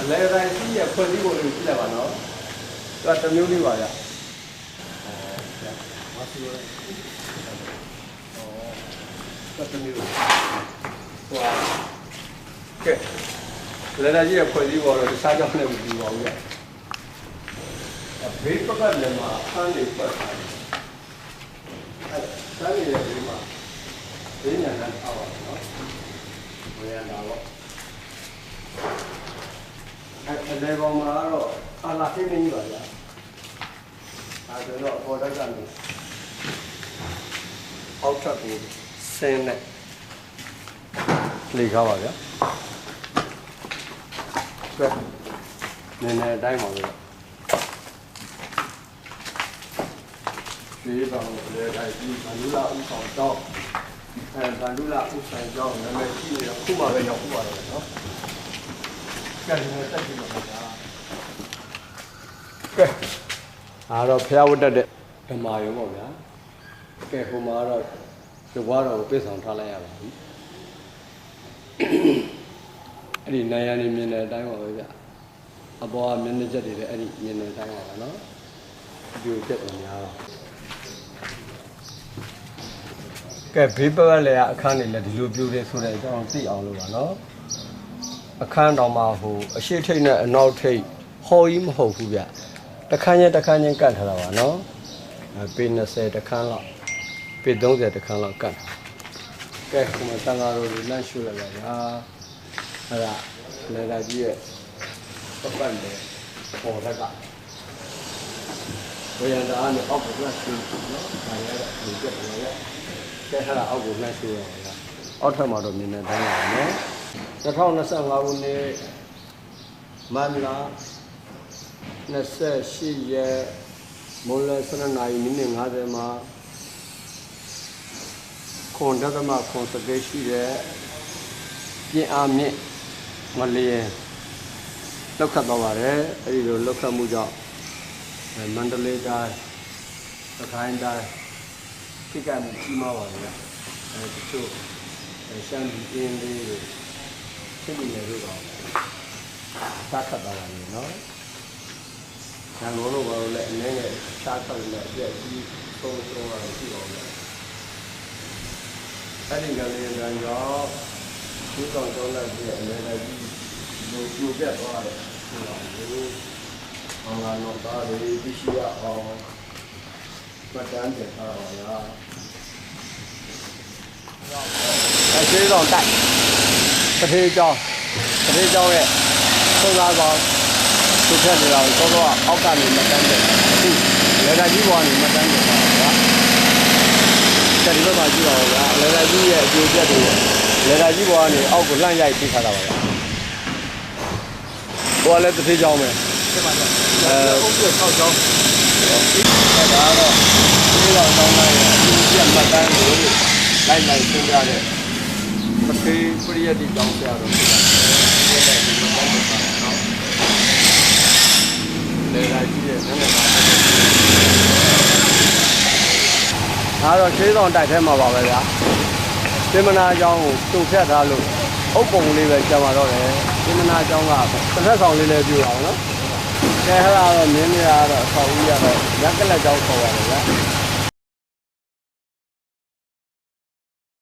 အလဲတိုင်းရှိရဖွဲ့စည်းပုံလေးကြည့်လိုက်ပါနော်သူကတစ်မျိုးလေးပါဗျအဲမဆီရိုဩတစ်မျိုးဟိုကဲလဲတိုင်းရှိရဖွဲ့စည်းပုံတော့တခြားကြောင့်လည်းမပြီးပါဘူးဗျဘေးပကတ်လည်းမှာအန်းလေးပတ်ထားတယ်အဲဆန်းရည်လေးမှာဘေးညာနဲ့အောက်ပါနော်ဝေရတာပေါ့ အဲ လေကောင်မှာတော့အာလာခိနေကြီးပါဗျာအဲဒါတော့ပေါ်တက်ကနေအောက်ထပ်ကိုဆင်းနဲ့လေကားပါဗျာကဲနည်းနည်းအတိုင်းပါဗျာဒီကောင်လေတိုင်းဒီဘန္ဒူလာဥဆောင်တော့အဲဘန္ဒူလာဥဆောင်တော့နာမည်ရှိနေတော့ခုမှပဲရောက်ခုပါတော့နော် ကဲဒီမှာတက်ကြည့်ပါဗျာကဲအားတော့ဖျားဝတ်တက်တဲ့ဓမ္မယုံပေါ့ဗျာကဲဟိုမှာတော့ဒီဘွားတော်ကိုပြည့်ဆောင်ထားလိုက်ရပါပြီအဲ့ဒီနိုင်ရနေမြင်တဲ့အတိုင်းပါပဲဗျအပေါ်ကမျက်နှာချက်တွေလည်းအဲ့ဒီမြင်တဲ့အတိုင်းပါပဲနော်ဒီလိုပြတ်တယ်များတော့ကဲဘေးပတ်လည်းအခန်းနေလည်းဒီလိုပြိုးတယ်ဆိုတဲ့အကြောင်းသိအောင်လို့ပါနော် အခန်းတော်မှာဟိုအရှိထိတ်နဲ့အနောက်ထိတ်ဟော်ကြီးမဟုတ်ဘူးဗျတခန်းချင်းတခန်းချင်းကတ်ထားတာပါနော်အဲပေ20တခန်းလောက်ပေ30တခန်းလောက်ကတ်ကဲခုမှတန်ဃာတော်တွေလန့်ရှုလိုက်ပါဗျာအဲ့ဒါလေလာကြီးရဲ့ပတ်ပတ်လေပေါ်တက်ကဝေယန္တာနဲ့အောက်ကိုလန့်ရှုနော်ဒါရတဲ့ဒီပြက်တယ်ရဲ့ကဲအဲ့ဒါအောက်ကိုလန့်ရှုရအောင်ဗျာအောက်ထပ်မှာတော့မြင်နေတိုင်းပါနော် 2025ခုနှစ်မန္လာ28ရက်မွန်လ12နာရီမိနစ်50မှာခွန်တသမခွန်စကေးရှိတဲ့ပြင်အားမြင့်မလျင်လောက်ခတ်သွားပါတယ်အဲဒီလိုလောက်ခတ်မှုကြောင့်အဲမန္တလေးတိုင်းသခိုင်းတိုင်းခိကမှုကြီးမားပါလေအဲတချို့အဲရှမ်းပြည်အင်းလေးတွေ ဖြစ်နေတယ်လို့တော့စားခတ်သွားပါလေနော်။ညာလို့ဘာလို့လဲအနေနဲ့စားခတ်နေတဲ့အပြည့်ကြီးသုံးသုံးရအောင်ကြည့်အောင်လေ။အဲ့ဒီကလေးကရောဒီကောင်သုံးလိုက်ပြည့်အနေနဲ့ကြီးလူပြပြတ်သွားတယ်။ဟုတ်လားဒီအောင်လာတော့သားတွေသိရှိရအောင်ပတ်တန်းတယ်ထားပါလား။အဲကျေးဇူးတော်တိုက် တထေးကျောင်းတထေးကျောင်းရဲ့သုံးသားကောင်သူဖက်နေတာကိုသောသောအောက်ကနေမတန်းတယ်အခုလေဒါကြီးပေါ်ကနေမတန်းတယ်ပါဗျာတက်ဒီဘက်မှာကြည့်ပါဦးဗျာလေဒါကြီးရဲ့အကျိုးချက်တွေလေဒါကြီးပေါ်ကနေအောက်ကိုလှမ်းရိုက်ပြီးထားတာပါဗျာဟိုကလည်းတထေးကျောင်းပဲဖြစ်ပါတော့အဲအုပ်စု6ချောင်းဒါတော့ဒီလောက်တောင်းလိုက်ရင်အကျိုးချက်မတန်းကိုလိုက်လိုက်ရှင်းပြတဲ့ မထေးပရိယတ်တိကျောင်းဆရာတော်ဖြစ်ပါတယ်ဒီလိုမတန်းတယ်ပါနော်လေလာကြီးရဲ့နည်းနည်းပါဒါတော့ရှေးဆောင်တိုက်ထဲမှာပါပဲဗျာသင်္မနာအကြောင်းကိုတုတ်ဖြတ်ထားလို့အုပ်ပုံလေးပဲကျန်ပါတော့တယ်သင်္မနာအကြောင်းကတစ်ဖက်ဆောင်လေးလည်းပြူအောင်နော်ကဲဟဲ့လားတော့မင်းမရတော့ဆောက်ဦးရတော့ရက်ကလက်ကြောင်းခေါ်ရတယ်ဗျာ